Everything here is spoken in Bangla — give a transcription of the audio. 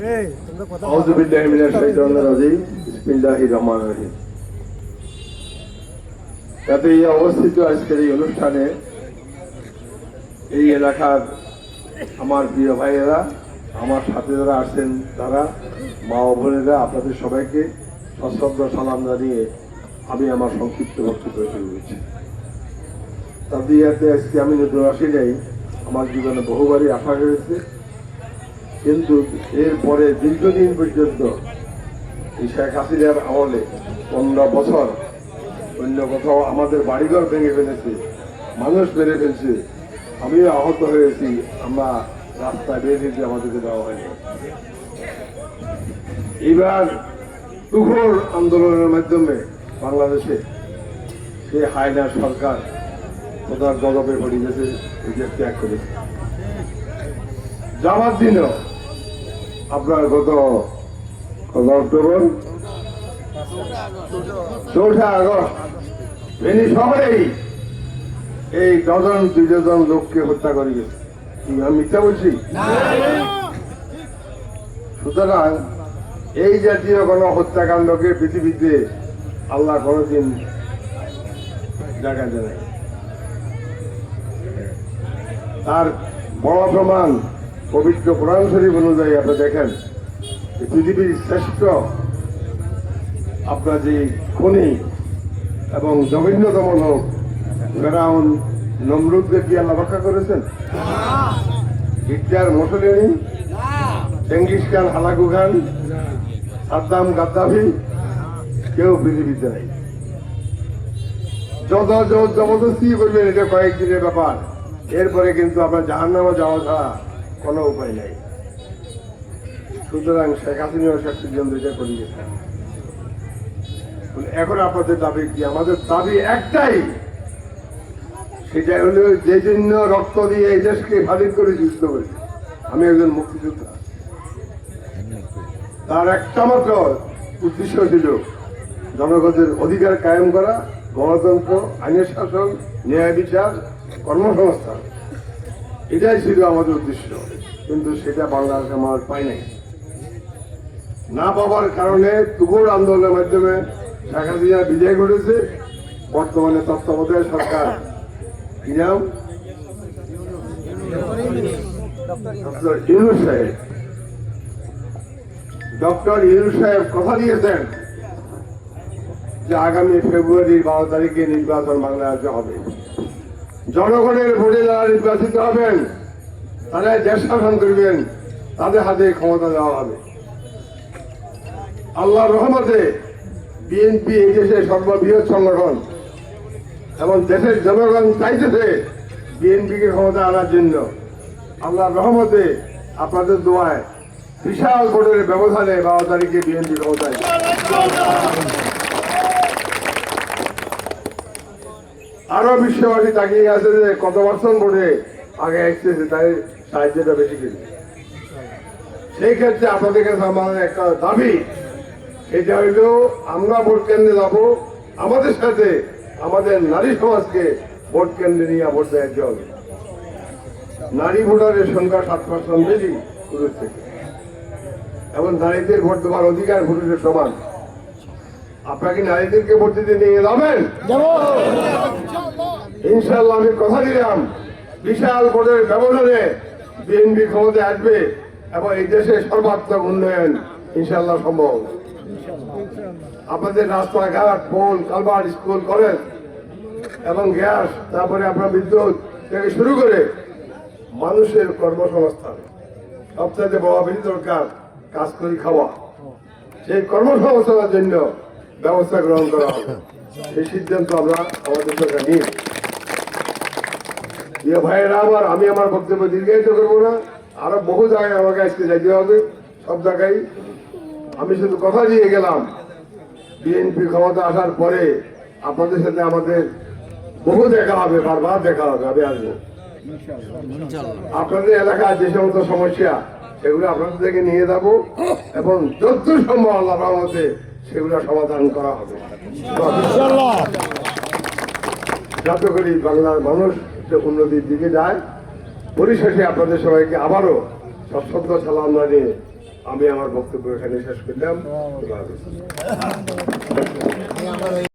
আউযু অবস্থিত আজকের এই অনুষ্ঠানে এই এলাকার আমার প্রিয় ভাইয়েরা, আমার সাথে যারা আসছেন তারা, মা ও বোনেরা, আপনাদের সবাইকে সশ্রদ্ধ সালাম জানিয়ে আমি আমার সংক্ষিপ্ত বক্তব্য শুরু করছি। ইয়াতে আজকে আমি নতুন আসি নাই, আমার জীবনে বহুবারই আশা হয়েছে কিন্তু এরপরে দীর্ঘদিন পর্যন্ত এই শেখ হাসিনার আমলে পনেরো বছর অন্য কোথাও আমাদের বাড়িঘর ভেঙে ফেলেছে, মানুষ মেরে ফেলছে। আমিও আহত হয়েছি, আমরা রাস্তায় বের হয়েছি আমাদেরকে দেওয়া হয়নি। এবার তুখোর আন্দোলনের মাধ্যমে বাংলাদেশে সে হায়না সরকার কোথাও গজবে পড়ে গেছে ত্যাগ করেছে। যাওয়ার দিনও আপনার গত কত অক্টোবর চৌঠা আগস্ট। ফেনী শহরেই এই ডজন দুই ডজন লোককে হত্যা করে গেছে। আমি মিথ্যা বলছি? সুতরাং এই জাতীয় কোনো হত্যাকাণ্ডকে পৃথিবীতে আল্লাহ কোনোদিন দেখাতে নাই তার বড় প্রমাণ পবিত্র কোরআন শরীফ অনুযায়ী আপনি দেখেন পৃথিবীর শ্রেষ্ঠ আপনার যে খনি এবং জঘন্যতম লোক ফেরাউন নমরুদকে কি আল্লাহ রক্ষা করেছেন? Hitler Mussolini Genghis Khan Hulagu Khan, Saddam Gaddafi, কেউ পৃথিবীতে নেই। যত জবরদস্তি করবেন, এটা কয়েকদিনের ব্যাপার। এরপরে কিন্তু আপনার জাহান নামা যাওয়া ছাড়া কোনো উপায় নাই। সুতরাং শেখ হাসিনা শেখ পর্যন্ত এটা এখন আপনাদের দাবি কি? আমাদের দাবি একটাই সেটা হলো যে জন্য রক্ত দিয়ে এই দেশকে স্বাধীন করে যুদ্ধ করেছে। আমি একজন মুক্তিযোদ্ধা। তার একটা মাত্র উদ্দেশ্য ছিল জনগণের অধিকার কায়েম করা, গণতন্ত্র, আইনের শাসন, ন্যায় বিচার, কর্মসংস্থান। এটাই ছিল আমাদের উদ্দেশ্য, কিন্তু সেটা বাংলাদেশে আমার পাই নাই। না পাওয়ার কারণে তুগুর আন্দোলনের মাধ্যমে শেখ হাসিনা বিজয় ঘটেছে, বর্তমানে তত্ত্বাবধায়ক সরকার। কি নাম? সাহেব। ডক্টর ইউনুস সাহেব কথা দিয়েছেন যে আগামী ফেব্রুয়ারির বারো তারিখে নির্বাচন বাংলাদেশে হবে। জনগণের ভোটে যারা নির্বাচিত হবেন তারা দেশ শাসন করবেন, তাদের হাতে ক্ষমতা দেওয়া হবে। আল্লাহ রহমতে বিএনপি এই দেশের সর্ববৃহৎ সংগঠন এবং দেশের জনগণ চাইতেছে বিএনপিকে ক্ষমতা আনার জন্য। আল্লাহ রহমতে আপনাদের দোয়ায় বিশাল ভোটের ব্যবধানে বারো তারিখে বিএনপি ক্ষমতায়। আরও বিশ্ববাসী তাকিয়ে আছে যে কত বছর ভোটে আগে এসেছে, তাই সাহায্যটা বেশি কিন্তু সেই ক্ষেত্রে আপনাদের কাছে আমার একটা দাবি, সেটা হইল আমরা ভোট কেন্দ্রে যাব, আমাদের সাথে আমাদের নারী সমাজকে ভোট কেন্দ্রে নিয়ে ভোট দেওয়া হবে নারী ভোটারের সংখ্যা সাত পার্সেন্ট বেশি পুরুষ থেকে। এবং নারীদের ভোট দেওয়ার অধিকার পুরুষের সমান। আপনাকে নারীদেরকে ভোট দিতে নিয়ে যাবেন? ইনশাল্লাহ আমি কথা দিলাম। বিশাল ভোটের ব্যবধানে বিএনপি ক্ষমতায় আসবে এবং এই দেশের সর্বাত্মক উন্নয়ন ইনশাল্লাহ সম্ভব। আপনাদের রাস্তাঘাট পোল কালবার স্কুল কলেজ এবং গ্যাস তারপরে আপনার বিদ্যুৎ থেকে শুরু করে মানুষের কর্মসংস্থান। সবচাইতে বড় বেশি দরকার কাজ করে খাওয়া। সেই কর্মসংস্থানের জন্য ব্যবস্থা গ্রহণ করা হবে। সেই সিদ্ধান্ত আমরা আমাদের সরকার নিয়ে। ভাইয়েরা আমার আমি আমার বক্তব্য দীর্ঘায়িত করব না। আরও বহু জায়গায় আমাকে আজকে যাইতে হবে। সব জায়গায় আমি শুধু কথা দিয়ে গেলাম। বিএনপি ক্ষমতা আসার পরে আপনাদের সাথে আমাদের বহু দেখা হবে, বারবার দেখা হবে, আমি আসব। আপনাদের এলাকার যে সমস্ত সমস্যা, সেগুলো আপনাদের থেকে নিয়ে যাব। এবং যত সম্ভব আল্লাহ রহমতে সেগুলো সমাধান করা হবে। যাতে করে বাংলার মানুষ উন্নতির দিকে যায়, পরিশেষে আপনাদের সবাইকে আবারও সশ্রদ্ধ সালাম জানিয়ে আমি আমার বক্তব্য এখানে শেষ করলাম।